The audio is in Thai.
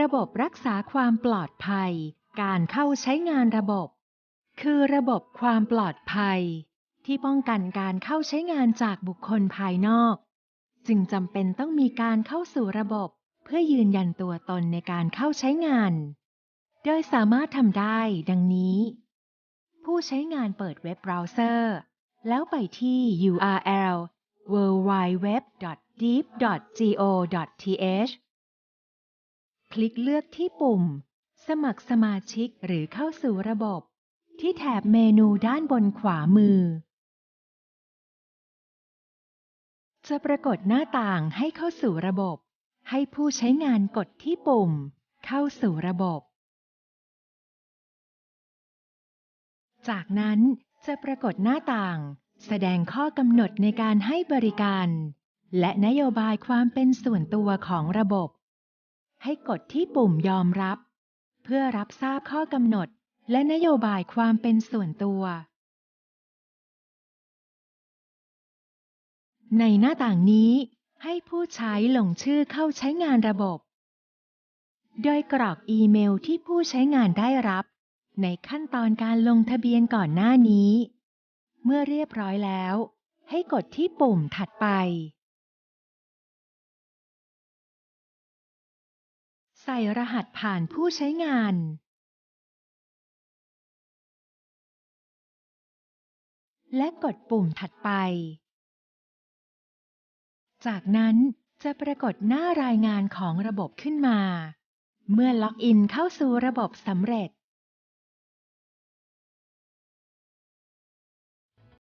ระบบรักษาความปลอดภัย การเข้าใช้งานระบบ คือระบบความปลอดภัย ที่ป้องกันการเข้าใช้งานจากบุคคลภายนอก จึงจำเป็นต้องมีการเข้าสู่ระบบ เพื่อยืนยันตัวตนในการเข้าใช้งาน โดยสามารถทำได้ดังนี้ ผู้ใช้งานเปิดเว็บเบราว์เซอร์ แล้วไปที่ URL www.deep.go.th คลิกเลือกที่ปุ่ม สมัครสมาชิกหรือเข้าสู่ระบบ ที่แถบเมนูด้านบนขวามือ จะปรากฏหน้าต่างให้เข้าสู่ระบบ ให้ผู้ใช้งานกดที่ปุ่ม เข้าสู่ระบบ จากนั้นจะปรากฏหน้าต่าง แสดงข้อกำหนดในการให้บริการ และนโยบายความเป็นส่วนตัวของระบบ ให้กดที่ปุ่มยอมรับ เพื่อรับทราบข้อกำหนด และนโยบายความเป็นส่วนตัว ในหน้าต่างนี้ให้ผู้ใช้ลงชื่อเข้าใช้งานระบบ โดยกรอกอีเมลที่ผู้ใช้งานได้รับ ในขั้นตอนการลงทะเบียนก่อนหน้านี้ เมื่อเรียบร้อยแล้ว ให้กดที่ปุ่มถัดไป ใส่รหัสผ่านผู้ใช้งานและกดปุ่มถัดไป จากนั้นจะปรากฏหน้ารายงานของระบบขึ้นมา เมื่อล็อกอินเข้าสู่ระบบสำเร็จ